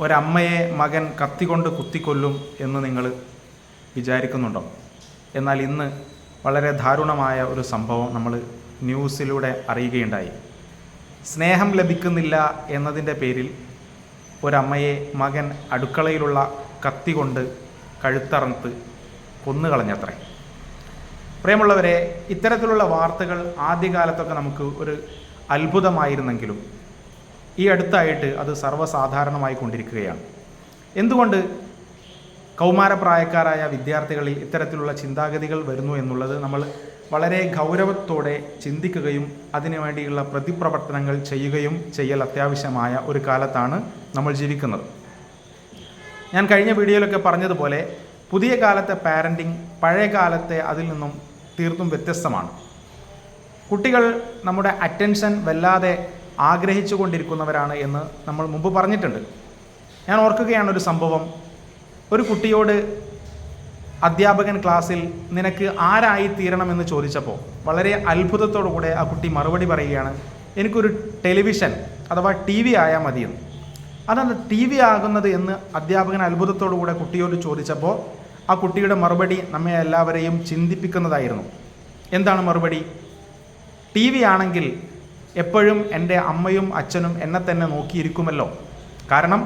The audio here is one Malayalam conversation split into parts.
ഒരമ്മയെ മകൻ കത്തിക്കൊണ്ട് കുത്തിക്കൊല്ലും എന്ന് നിങ്ങൾ വിചാരിക്കുന്നുണ്ടോ? എന്നാൽ ഇന്ന് വളരെ ദാരുണമായ ഒരു സംഭവം നമ്മൾ ന്യൂസിലൂടെ അറിയുകയുണ്ടായി. സ്നേഹം ലഭിക്കുന്നില്ല എന്നതിന്റെ പേരിൽ ഒരമ്മയെ മകൻ അടുക്കളയിലുള്ള കത്തി കൊണ്ട് കഴുത്തറത്ത് കൊന്നുകളഞ്ഞത്രേ. പ്രിയമുള്ളവരെ ഇത്തരത്തിലുള്ള വാർത്തകൾ ആദ്യകാലത്തൊക്കെ നമുക്ക് ഒരു അത്ഭുതമായിരുന്നെങ്കിലും ഈ അടുത്തായിട്ട് അത് സർവസാധാരണമായി കൊണ്ടിരിക്കുകയാണ്. എന്തുകൊണ്ട് കൗമാരപ്രായക്കാരായ വിദ്യാർത്ഥികളിൽ ഇത്തരത്തിലുള്ള ചിന്താഗതികൾ വരുന്നു എന്നുള്ളത് നമ്മൾ വളരെ ഗൗരവത്തോടെ ചിന്തിക്കുകയും അതിനുവേണ്ടിയുള്ള പ്രതിപ്രവർത്തനങ്ങൾ ചെയ്യുകയും ചെയ്യൽ അത്യാവശ്യമായ ഒരു കാലത്താണ് നമ്മൾ ജീവിക്കുന്നത്. ഞാൻ കഴിഞ്ഞ വീഡിയോയിലൊക്കെ പറഞ്ഞതുപോലെ പുതിയ കാലത്തെ പാരന്റിങ് പഴയ കാലത്തെ അതിൽ നിന്നും തീർത്തും വ്യത്യസ്തമാണ്. കുട്ടികൾ നമ്മുടെ അറ്റൻഷൻ വല്ലാതെ ആഗ്രഹിച്ചു കൊണ്ടിരിക്കുന്നവരാണ് എന്ന് നമ്മൾ മുമ്പ് പറഞ്ഞിട്ടുണ്ട്. ഞാൻ ഓർക്കുകയാണ് ഒരു സംഭവം. ഒരു കുട്ടിയോട് അധ്യാപകൻ ക്ലാസ്സിൽ നിനക്ക് ആരായി തീരണമെന്ന് ചോദിച്ചപ്പോൾ വളരെ അത്ഭുതത്തോടു കൂടെ ആ കുട്ടി മറുപടി പറയുകയാണ് എനിക്കൊരു ടെലിവിഷൻ അഥവാ ടി വി ആയാൽ മതിയെന്ന്. അതാണ് ടി വി ആകുന്നത് എന്ന് അധ്യാപകൻ അത്ഭുതത്തോടു കൂടെ കുട്ടിയോട് ചോദിച്ചപ്പോൾ ആ കുട്ടിയുടെ മറുപടി നമ്മെ എല്ലാവരെയും ചിന്തിപ്പിക്കുന്നതായിരുന്നു. എന്താണ് മറുപടി? ടി വി ആണെങ്കിൽ എപ്പോഴും എന്റെ അമ്മയും അച്ഛനും എന്നെ തന്നെ നോക്കിയിരിക്കുമല്ലോ. കാരണം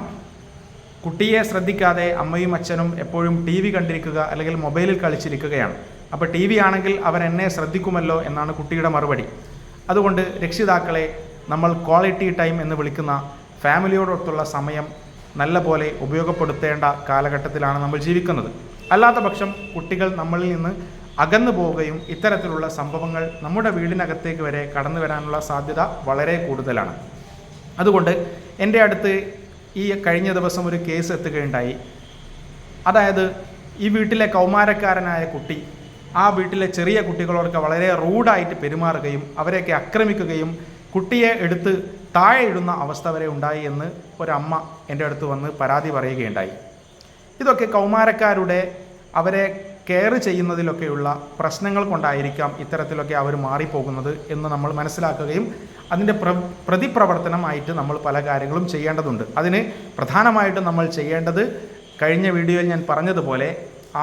കുട്ടിയെ ശ്രദ്ധിക്കാതെ അമ്മയും അച്ഛനും എപ്പോഴും ടി വി കണ്ടിരിക്കുക അല്ലെങ്കിൽ മൊബൈലിൽ കളിച്ചിരിക്കുകയാണ്. അപ്പോൾ ടി വി ആണെങ്കിൽ അവർ എന്നെ ശ്രദ്ധിക്കുമല്ലോ എന്നാണ് കുട്ടിയുടെ മറുപടി. അതുകൊണ്ട് രക്ഷിതാക്കളെ നമ്മൾ ക്വാളിറ്റി ടൈം എന്ന് വിളിക്കുന്ന ഫാമിലിയോടൊത്തുള്ള സമയം നല്ല പോലെ ഉപയോഗപ്പെടുത്തേണ്ട കാലഘട്ടത്തിലാണ് നമ്മൾ ജീവിക്കുന്നത്. അല്ലാത്ത പക്ഷം കുട്ടികൾ നമ്മളിൽ നിന്ന് അകന്നു പോവുകയും ഇത്തരത്തിലുള്ള സംഭവങ്ങൾ നമ്മുടെ വീടിനകത്തേക്ക് വരെ കടന്നു വരാനുള്ള സാധ്യത വളരെ കൂടുതലാണ്. അതുകൊണ്ട് എന്റെ അടുത്ത് ഈ കഴിഞ്ഞ ദിവസം ഒരു കേസ് എത്തുകയുണ്ടായി. അതായത് ഈ വീട്ടിലെ കൗമാരക്കാരനായ കുട്ടി ആ വീട്ടിലെ ചെറിയ കുട്ടികളോടൊക്കെ വളരെ റൂഡായിട്ട് പെരുമാറുകയും അവരെയൊക്കെ ആക്രമിക്കുകയും കുട്ടിയെ എടുത്ത് താഴെ ഇടുന്ന അവസ്ഥ വരെ ഉണ്ടായി എന്ന് ഒരമ്മ എന്റെ അടുത്ത് വന്ന് പരാതി പറയുകയുണ്ടായി. ഇതൊക്കെ കൗമാരക്കാരുടെ അവരെ കെയർ ചെയ്യുന്നതിലൊക്കെയുള്ള പ്രശ്നങ്ങൾ കൊണ്ടായിരിക്കാം ഇത്തരത്തിലൊക്കെ അവർ മാറിപ്പോകുന്നത് എന്ന് നമ്മൾ മനസ്സിലാക്കുകയും അതിന്റെ പ്ര പ്രതിപ്രവർത്തനമായിട്ട് നമ്മൾ പല കാര്യങ്ങളും ചെയ്യേണ്ടതുണ്ട്. അതിന് പ്രധാനമായിട്ടും നമ്മൾ ചെയ്യേണ്ടത് കഴിഞ്ഞ വീഡിയോയിൽ ഞാൻ പറഞ്ഞതുപോലെ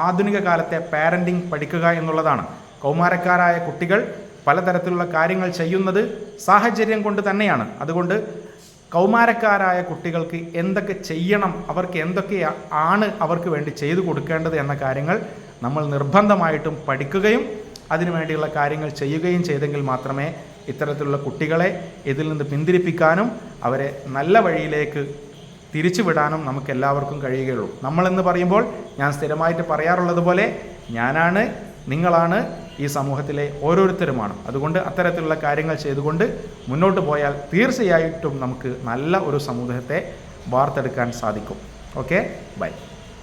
ആധുനിക കാലത്തെ പാരന്റിങ് പഠിക്കുക എന്നുള്ളതാണ്. കൗമാരക്കാരായ കുട്ടികൾ പലതരത്തിലുള്ള കാര്യങ്ങൾ ചെയ്യുന്നത് സാഹചര്യം കൊണ്ട് തന്നെയാണ്. അതുകൊണ്ട് കൗമാരക്കാരായ കുട്ടികൾക്ക് എന്തൊക്കെ ചെയ്യണം അവർക്ക് എന്തൊക്കെ ആണ് അവർക്ക് വേണ്ടി ചെയ്തു കൊടുക്കേണ്ടത് എന്ന കാര്യങ്ങൾ നമ്മൾ നിർബന്ധമായിട്ടും പഠിക്കുകയും അതിനുവേണ്ടിയുള്ള കാര്യങ്ങൾ ചെയ്യുകയും ചെയ്തെങ്കിൽ മാത്രമേ ഇത്തരത്തിലുള്ള കുട്ടികളെ ഇതിൽ നിന്ന് പിന്തിരിപ്പിക്കാനും അവരെ നല്ല വഴിയിലേക്ക് തിരിച്ചുവിടാനും നമുക്ക് എല്ലാവർക്കും കഴിയുകയുള്ളൂ. നമ്മളെന്ന് പറയുമ്പോൾ ഞാൻ സ്ഥിരമായിട്ട് പറയാറുള്ളതുപോലെ ഞാനാണ് നിങ്ങളാണ് ഈ സമൂഹത്തിലെ ഓരോരുത്തരുമാണ്. അതുകൊണ്ട് അത്തരത്തിലുള്ള കാര്യങ്ങൾ ചെയ്തുകൊണ്ട് മുന്നോട്ട് പോയാൽ തീർച്ചയായിട്ടും നമുക്ക് നല്ല ഒരു സമൂഹത്തെ വാർത്തെടുക്കാൻ സാധിക്കും. ഓക്കെ? ബൈ.